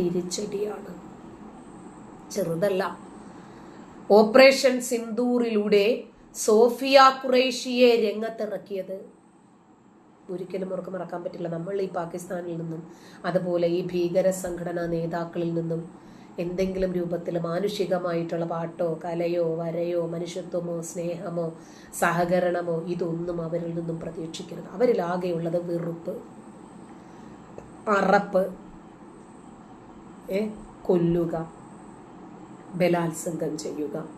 തിരിച്ചടിയാണ്. ചെറുതല്ല. ഓപ്പറേഷൻ സിന്ദൂറിലൂടെ സോഫിയ ഖുറേഷിയെ രംഗത്തിറക്കിയത്. ഒരിക്കലും അവർക്ക് മറക്കാൻ പറ്റില്ല. നമ്മൾ ഈ പാകിസ്ഥാനിൽ നിന്നും അതുപോലെ ഈ ഭീകര സംഘടനാ നേതാക്കളിൽ നിന്നും എന്തെങ്കിലും രൂപത്തിൽ മാനുഷികമായിട്ടുള്ള പാട്ടോ കലയോ വരയോ മനുഷ്യത്വമോ സ്നേഹമോ സഹകരണമോ ഇതൊന്നും അവരിൽ നിന്നും പ്രതീക്ഷിക്കരുത്. അവരിലാകെയുള്ളത് വെറുപ്പ് അറപ്പ് കൊല്ലുക ബലാത്സംഗം ചെയ്യുക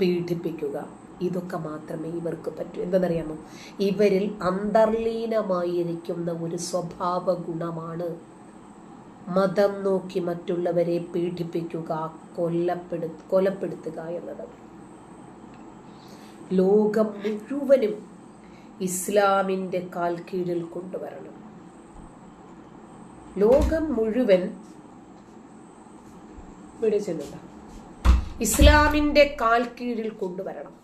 പീഡിപ്പിക്കുക. ഇതൊക്കെ മാത്രമേ ഇവർക്ക് പറ്റൂ. എന്തെന്നറിയാമോ? ഇവരിൽ അന്തർലീനമായിരിക്കുന്ന ഒരു സ്വഭാവ ഗുണമാണ് മതം നോക്കി മറ്റുള്ളവരെ പീഡിപ്പിക്കുക കൊല്ലപ്പെടു കൊലപ്പെടുത്തുക എന്നത്. ലോകം മുഴുവനും ഇസ്ലാമിന്റെ കാൽ കീഴിൽ കൊണ്ടുവരണം. ലോകം മുഴുവൻ ഇവിടെ ചെയ്യുന്നുണ്ട്. ഇസ്ലാമിന്റെ കാൽ കീഴിൽ കൊണ്ടുവരണം.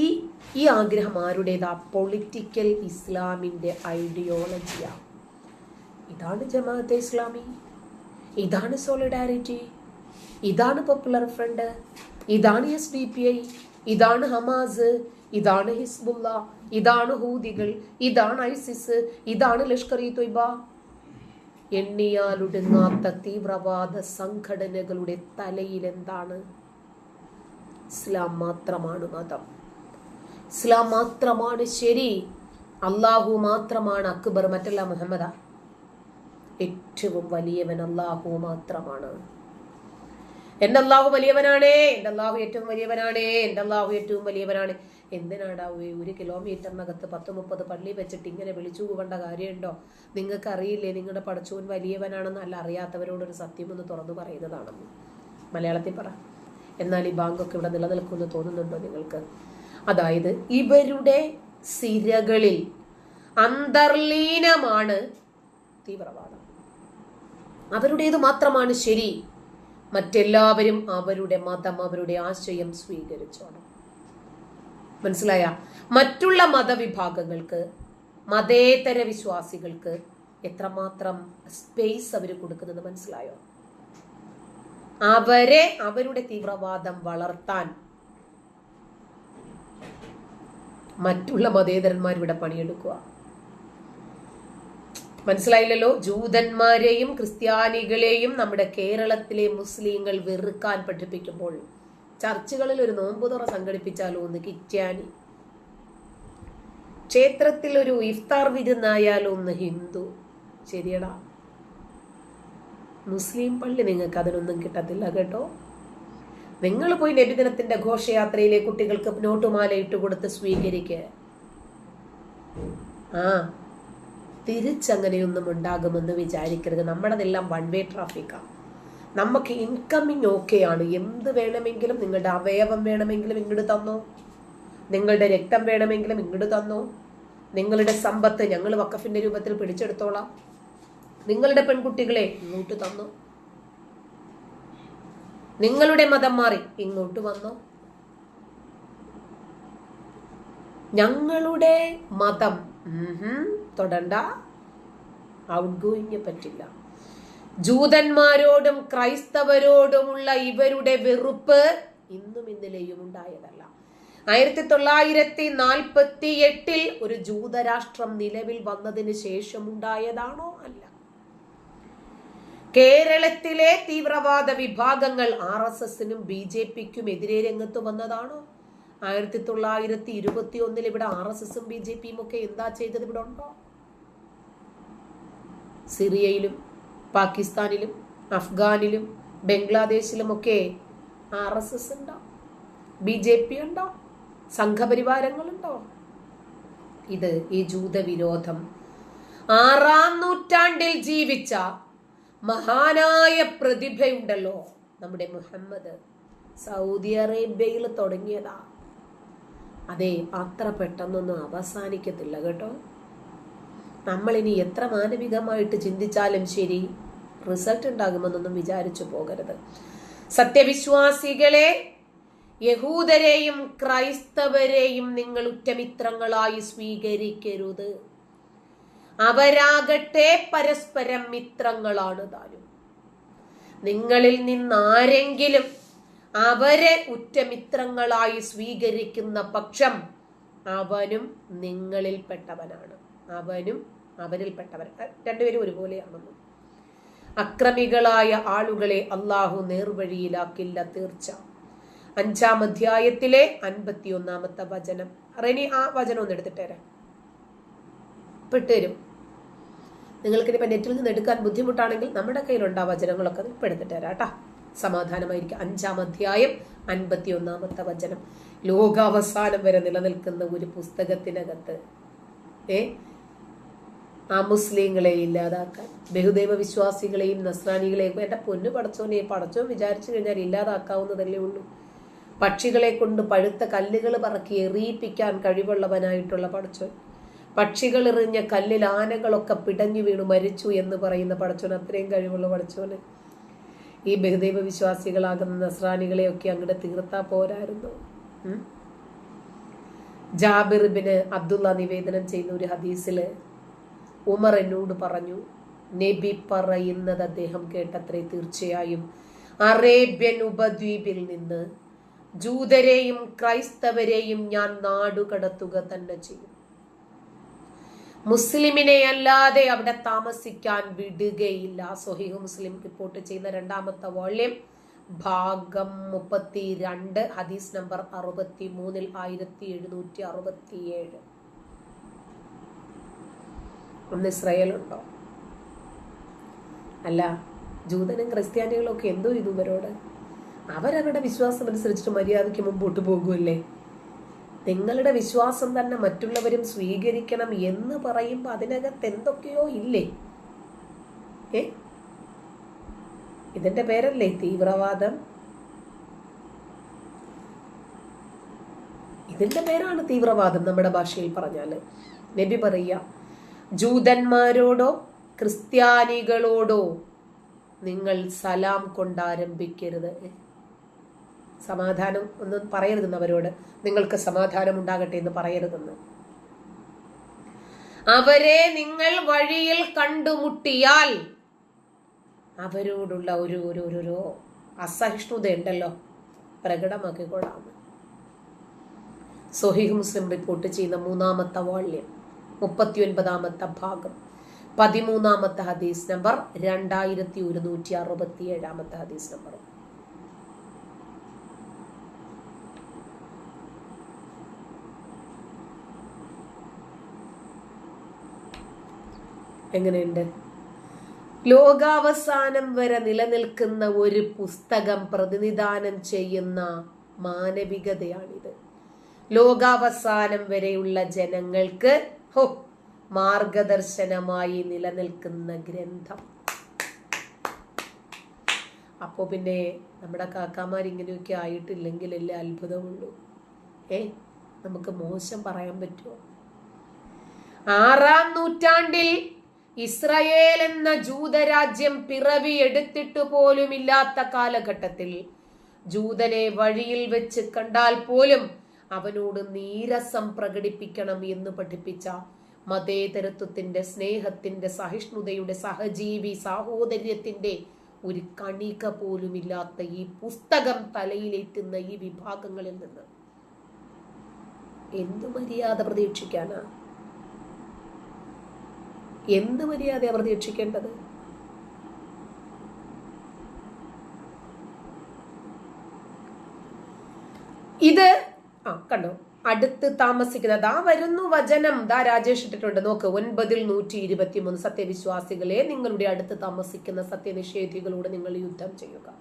ഈ ഈ ആഗ്രഹം ആരുടേതാ? പൊളിറ്റിക്കൽ ഇസ്ലാമിന്റെ ഐഡിയോളജിയാണ് ഇതാണ് ജമാഅത്തെ ഇസ്ലാമി. ഇതാണ് സോളിഡാരിറ്റി ഇതാണ് പോപ്പുലർ ഫ്രണ്ട് ഇതാണ് എസ് ഡി പി ഐ ഇതാണ് ഹമാസ് ഇതാണ് ഹിസ്ബുല്ല ഇതാണ് ഹൂദികൾ ഇതാണ് ഐസിസ് ഇതാണ് ലഷ്കർ ഇ തൊയ്ബ. എണ്ണിയാലൊടുങ്ങാത്ത തീവ്രവാദ സംഘടനകളുടെ തലയിൽ എന്താണ് ഇസ്ലാം മാത്രമാണ് മതം. ഇസ്ലാം മാത്രമാണ് ശരി. അള്ളാഹു മാത്രമാണ് അക്ബർ. മറ്റല്ല മുഹമ്മദ. ഏറ്റവും വലിയവൻ അള്ളാഹു മാത്രമാണ്. എന്റെ അള്ളാഹു വലിയവനാണേ? എന്റെ അള്ളാഹു ഏറ്റവും വലിയവനാണേ? എന്റെ അള്ളാഹു ഏറ്റവും വലിയവനാണ്? എന്തിനാടാ ഈ ഒരു കിലോമീറ്ററിനകത്ത് പത്ത് മുപ്പത് പള്ളി വെച്ചിട്ട് ഇങ്ങനെ വിളിച്ചു പോകേണ്ട കാര്യമുണ്ടോ? നിങ്ങൾക്ക് അറിയില്ലേ നിങ്ങളുടെ പടച്ചോൻ വലിയവനാണെന്ന്? അല്ല അറിയാത്തവരോടൊരു സത്യം ഒന്ന് തുറന്നു പറയുന്നതാണെന്ന്. മലയാളത്തിൽ പറ. എന്നാൽ ഈ ബാങ്കൊക്കെ ഇവിടെ നിലനിൽക്കുമെന്ന് തോന്നുന്നുണ്ടോ നിങ്ങൾക്ക്? അതായത് ഇവരുടെ സിരകളിൽ അന്തർലീനമാണ് തീവ്രവാദം. അവരുടേത് മാത്രമാണ് ശരി. മറ്റെല്ലാവരും അവരുടെ മതം അവരുടെ ആശയം സ്വീകരിച്ചോണം. മനസ്സിലായ? മറ്റുള്ള മതവിഭാഗങ്ങൾക്ക് മതേതര വിശ്വാസികൾക്ക് എത്രമാത്രം സ്പേസ് അവർ കൊടുക്കുന്നത് മനസ്സിലായോ? അവരെ അവരുടെ തീവ്രവാദം വളർത്താൻ മറ്റുള്ള മതേതരന്മാർ ഇവിടെ പണിയെടുക്കുക മനസ്സിലായില്ലല്ലോ? ജൂതന്മാരെയും ക്രിസ്ത്യാനികളെയും നമ്മുടെ കേരളത്തിലെ മുസ്ലിങ്ങൾ വെറുക്കാൻ പഠിപ്പിക്കുമ്പോൾ ചർച്ചുകളിൽ ഒരു നോമ്പുതുറ സംഘടിപ്പിച്ചാലോ ഒന്ന് കിറ്റ്യാനി. ക്ഷേത്രത്തിൽ ഒരു ഇഫ്താർ വിരുന്നായാലോ ഒന്ന് ഹിന്ദു. ശരിയടാ. മുസ്ലിം പള്ളി നിങ്ങൾക്ക് അതിനൊന്നും കിട്ടത്തില്ല കേട്ടോ. നിങ്ങൾ പോയി നബിദിനത്തിന്റെ ഘോഷയാത്രയിലെ കുട്ടികൾക്ക് നോട്ടുമാല ഇട്ടുകൊടുത്ത് സ്വീകരിക്കുക ആ തിരിച്ചങ്ങനെയൊന്നും ഉണ്ടാകുമെന്ന് വിചാരിക്കരുത് നമ്മുടെതെല്ലാം വൺ വേ ട്രാഫിക്കാണ് നമുക്ക് ഇൻകമ്മിങ് ഓക്കെയാണ് എന്ത് വേണമെങ്കിലും നിങ്ങളുടെ അവയവം വേണമെങ്കിലും ഇങ്ങോട്ട് തന്നോ? നിങ്ങളുടെ രക്തം വേണമെങ്കിലും ഇങ്ങോട്ട് തന്നോ? നിങ്ങളുടെ സമ്പത്ത് ഞങ്ങൾ വക്കഫിന്റെ രൂപത്തിൽ പിടിച്ചെടുത്തോളാം. നിങ്ങളുടെ പെൺകുട്ടികളെ ഇങ്ങോട്ട് തന്നോ? നിങ്ങളുടെ മതം മാറി ഇങ്ങോട്ട് വന്നോ? ഞങ്ങളുടെ മതം തൊടണ്ട. ഔട്ട് ഗോയിങ് പറ്റില്ല. ജൂതന്മാരോടും ക്രൈസ്തവരോടുമുള്ള ഇവരുടെ വെറുപ്പ് ഇന്നും ഇന്നലെയും ഉണ്ടായതല്ല. ആയിരത്തി തൊള്ളായിരത്തി നാൽപ്പത്തി എട്ടിൽ ഒരു ജൂതരാഷ്ട്രം നിലവിൽ വന്നതിന് ശേഷം ഉണ്ടായതാണോ അല്ല. കേരളത്തിലെ തീവ്രവാദ വിഭാഗങ്ങൾ ആർ എസ് എസിനും ബി ജെ പിക്കും എതിരെ രംഗത്ത് വന്നതാണോ? ആയിരത്തി തൊള്ളായിരത്തി ഇരുപത്തി ഒന്നിൽ ഇവിടെ ആർ എസ് എസും ബി ജെ പിയും ഒക്കെ എന്താ ചെയ്തത് ഇവിടെ ഉണ്ടോ? സിറിയയിലും പാകിസ്ഥാനിലും അഫ്ഗാനിലും ബംഗ്ലാദേശിലും ഒക്കെ ആർ എസ് എസ് ഉണ്ടോ? ബി ജെ പി ഉണ്ടോ? സംഘപരിവാരങ്ങളുണ്ടോ? ഇത് ഈ ജൂതവിരോധം. ആറാം നൂറ്റാണ്ടിൽ ജീവിച്ച മഹാനായ പ്രതിഭയുണ്ടല്ലോ നമ്മുടെ മുഹമ്മദ്. സൗദി അറേബ്യയിൽ തുടങ്ങിയതാ. അതെ അത്ര പെട്ടെന്നൊന്നും അവസാനിക്കത്തില്ല കേട്ടോ. നമ്മളിനി എത്ര മാനവികമായിട്ട് ചിന്തിച്ചാലും ശരി റിസൾട്ട് ഉണ്ടാകുമെന്നൊന്നും വിചാരിച്ചു പോകരുത്. സത്യവിശ്വാസികളെ യഹൂദരെയും ക്രൈസ്തവരെയും നിങ്ങൾ ഉറ്റമിത്രങ്ങളായി സ്വീകരിക്കരുത്. അവരാകട്ടെ പരസ്പരം മിത്രങ്ങളാണ് താനും. നിങ്ങളിൽ നിന്നാരെങ്കിലും അവരെ ഉറ്റമിത്രങ്ങളായി സ്വീകരിക്കുന്ന പക്ഷം അവനും നിങ്ങളിൽപ്പെട്ടവനാണ്. അവനും അവരിൽപ്പെട്ടവൻ. രണ്ടുപേരും ഒരുപോലെയാണെന്ന്. അക്രമികളായ ആളുകളെ അള്ളാഹു നേർവഴിയിലാക്കില്ല തീർച്ച. അഞ്ചാം അധ്യായത്തിലെ അൻപത്തി ഒന്നാമത്തെ വചനം. റെനി ആ വചനം ഒന്ന് എടുത്തിട്ടേരെ പെട്ടുതരും നിങ്ങൾക്കിനിപ്പോൾ നെറ്റിൽ നിന്ന് എടുക്കാൻ ബുദ്ധിമുട്ടാണെങ്കിൽ നമ്മുടെ കയ്യിലുണ്ട് ആ വചനങ്ങളൊക്കെ. ഇപ്പം എടുത്തിട്ട് തരാം സമാധാനമായിരിക്കും. അഞ്ചാം അധ്യായം അൻപത്തി ഒന്നാമത്തെ വചനം. ലോകാവസാനം വരെ നിലനിൽക്കുന്ന ഒരു പുസ്തകത്തിനകത്ത് ഏ ആ മുസ്ലിങ്ങളെ ഇല്ലാതാക്കാൻ ബഹുദൈവ വിശ്വാസികളെയും നസ്രാനികളെയും എന്റെ പൊന്നു പടച്ചോനെ പടച്ചോൻ വിചാരിച്ചു കഴിഞ്ഞാൽ ഇല്ലാതാക്കാവുന്നതല്ലേ ഉള്ളൂ. പക്ഷികളെ കൊണ്ട് പഴുത്ത കല്ലുകൾ പറക്കി എറിയിപ്പിക്കാൻ കഴിവുള്ളവനായിട്ടുള്ള പടച്ചോൻ. പക്ഷികൾ എറിഞ്ഞ കല്ലിൽ ആനകളൊക്കെ പിടഞ്ഞു വീണു മരിച്ചു എന്ന് പറയുന്ന പടച്ചോൻ അത്രയും കഴിവുള്ള പടച്ചോന്. ഈ ബഹുദൈവ വിശ്വാസികളാകുന്ന നസ്രാനികളെയൊക്കെ അങ്ങോട്ട് തീർത്താ പോരായിരുന്നു. ജാബിറിബിന് അബ്ദുള്ള നിവേദനം ചെയ്യുന്ന ഒരു ഹദീസിൽ ഉമർ എന്നോട് പറഞ്ഞു നബി പറയുന്നത് അദ്ദേഹം കേട്ടത്രേ തീർച്ചയായും. അറേബ്യൻ ഉപദ്വീപിൽ നിന്ന് ജൂതരെയും ക്രൈസ്തവരെയും ഞാൻ നാടുകടത്തുക തന്നെ ചെയ്യും. മുസ്ലിമിനെ അല്ലാതെ അവിടെ താമസിക്കാൻ വിടുകയില്ല. സൊഹീഹ് മുസ്ലിം റിപ്പോർട്ട് ചെയ്യുന്ന രണ്ടാമത്തെ വോള്യം ഭാഗം മുപ്പത്തി രണ്ട് ഹദീസ് നമ്പർ അറുപത്തി മൂന്നിൽ ആയിരത്തി എഴുന്നൂറ്റി അറുപത്തി ഏഴ് ഒന്ന് ഇസ്രയേലുണ്ടോ? അല്ല ജൂതനും ക്രിസ്ത്യാനികളും ഒക്കെ എന്തോ ഇതുവരോട്? അവരവരുടെ വിശ്വാസം അനുസരിച്ചിട്ട് മര്യാദയ്ക്ക് മുമ്പോട്ട് പോകുമല്ലേ നിങ്ങളുടെ വിശ്വാസം തന്നെ മറ്റുള്ളവരും സ്വീകരിക്കണം എന്ന് പറയുമ്പോൾ അതിനകത്ത് എന്തൊക്കെയോ ഇല്ലേ? ഏ? ഇതിന്റെ പേരല്ലേ തീവ്രവാദം? ഇതിന്റെ പേരാണ് തീവ്രവാദം നമ്മുടെ ഭാഷയിൽ പറഞ്ഞാൽ നബി പറയുക ജൂതന്മാരോടോ ക്രിസ്ത്യാനികളോടോ നിങ്ങൾ സലാം കൊണ്ടാരംഭിക്കരുത് സമാധാനം ഒന്നും പറയരുതെന്ന് അവരോട്. നിങ്ങൾക്ക് സമാധാനം ഉണ്ടാകട്ടെ എന്ന് പറയരുതെന്ന്. അവരെ നിങ്ങൾ വഴിയിൽ കണ്ടുമുട്ടിയാൽ അവരോടുള്ള ഒരു ഒരു ഒരു അസഹിഷ്ണുത ഉണ്ടല്ലോ പ്രകടമാക്കിക്കൊള്ളാം. സൊഹിഹ് മുസ്ലിം റിപ്പോർട്ട് ചെയ്യുന്ന മൂന്നാമത്തെ വാള്യം മുപ്പത്തി ഒൻപതാമത്തെ ഭാഗം പതിമൂന്നാമത്തെ ഹദീസ് നമ്പർ രണ്ടായിരത്തി ഒരുന്നൂറ്റി അറുപത്തി ഏഴാമത്തെ ഹദീസ് നമ്പർ എങ്ങനെയുണ്ട്? ലോകാവസാനം വരെ നിലനിൽക്കുന്ന ഒരു പുസ്തകം പ്രതിനിധാനം ചെയ്യുന്ന മാനവികതയാണിത്. ലോകാവസാനം വരെയുള്ള ജനങ്ങൾക്ക് ഹോ മാർഗദർശനമായി നിലനിൽക്കുന്ന ഗ്രന്ഥം. അപ്പോൾ പിന്നെ നമ്മുടെ കാക്കാമാർ ഇങ്ങനെയൊക്കെ ആയിട്ടില്ലെങ്കിലല്ലേ അത്ഭുതമുള്ളൂ. ഏ നമുക്ക് മോശം പറയാൻ പറ്റുമോ? ആറാം നൂറ്റാണ്ടിൽ ഇസ്രയേൽ എന്ന ജൂതരാജ്യം പിറവി എടുത്തിട്ട് പോലുമില്ലാത്ത കാലഘട്ടത്തിൽ ജൂതനെ വഴിയിൽ വെച്ച് കണ്ടാൽ പോലും അവനോട് നീരസം പ്രകടിപ്പിക്കണം എന്ന് പഠിപ്പിച്ച മതേതരത്വത്തിന്റെ സ്നേഹത്തിന്റെ സഹിഷ്ണുതയുടെ സഹജീവി സാഹോദര്യത്തിന്റെ ഒരു കണിക പോലുമില്ലാത്ത ഈ പുസ്തകം തലയിലേറ്റുന്ന ഈ വിഭാഗങ്ങളിൽ നിന്ന്. എന്തു മര്യാദ പ്രതീക്ഷിക്കാനാ? എന്ത് മര്യാദ പ്രതീക്ഷിക്കേണ്ടത് ഇത് ആ കണ്ടോ? അടുത്ത് താമസിക്കുന്ന ദാ വരുന്നു വചനം. ദാ രാജേഷ് ഇട്ടിട്ടുണ്ട്. നോക്ക് ഒൻപതിൽ നൂറ്റി ഇരുപത്തി മൂന്ന് സത്യവിശ്വാസികളെ നിങ്ങളുടെ അടുത്ത് താമസിക്കുന്ന സത്യനിഷേധികളോട് നിങ്ങൾ യുദ്ധം ചെയ്യുക.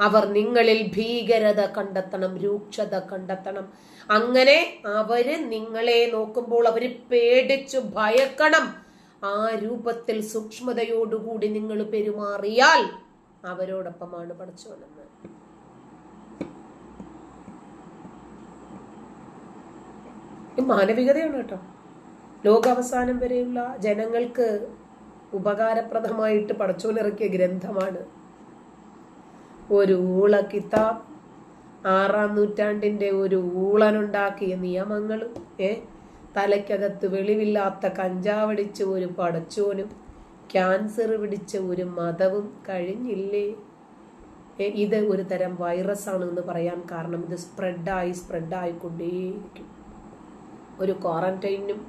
അവർ നിങ്ങളിൽ ഭീകരത കണ്ടെത്തണം രൂക്ഷത കണ്ടെത്തണം. അങ്ങനെ അവർ നിങ്ങളെ നോക്കുമ്പോൾ അവർ പേടിച്ചു ഭയക്കണം. ആ രൂപത്തിൽ സൂക്ഷ്മതയോടുകൂടി നിങ്ങൾ പെരുമാറിയാൽ അവരോടൊപ്പമാണ് പഠിച്ചോനെന്ന് മാനവികതയാണ് കേട്ടോ. ലോകാവസാനം വരെയുള്ള ജനങ്ങൾക്ക് ഉപകാരപ്രദമായിട്ട് പടച്ചോനിറക്കിയ ഗ്രന്ഥമാണ് ഒരു ഊള കിതാബ്. ആറാം നൂറ്റാണ്ടിന്റെ ഒരു ഊളനുണ്ടാക്കിയ നിയമങ്ങൾ ഏ? തലയ്ക്കകത്ത് വെളിവില്ലാത്ത കഞ്ചാവടിച്ച ഒരു പടച്ചോനും ക്യാൻസർ പിടിച്ച ഒരു മതവും കഴിഞ്ഞില്ലേ? ഇത് ഒരു തരം വൈറസ് ആണെന്ന് പറയാൻ കാരണം ഇത് സ്പ്രെഡായി സ്പ്രെഡായിക്കൊണ്ടേയിരിക്കും. ഒരു ക്വാറന്റൈനും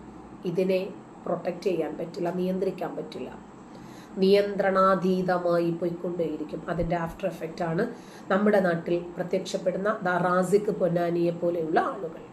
ഇതിനെ പ്രൊട്ടക്റ്റ് ചെയ്യാൻ പറ്റില്ല നിയന്ത്രിക്കാൻ പറ്റില്ല. നിയന്ത്രണാതീതമായി പോയിക്കൊണ്ടേയിരിക്കും. അതിന്റെ ആഫ്റ്റർ എഫക്റ്റാണ് നമ്മുടെ നാട്ടിൽ പ്രത്യക്ഷപ്പെടുന്ന ദ റാസിക് പൊന്നാനിയെ പോലെയുള്ള ആളുകൾ.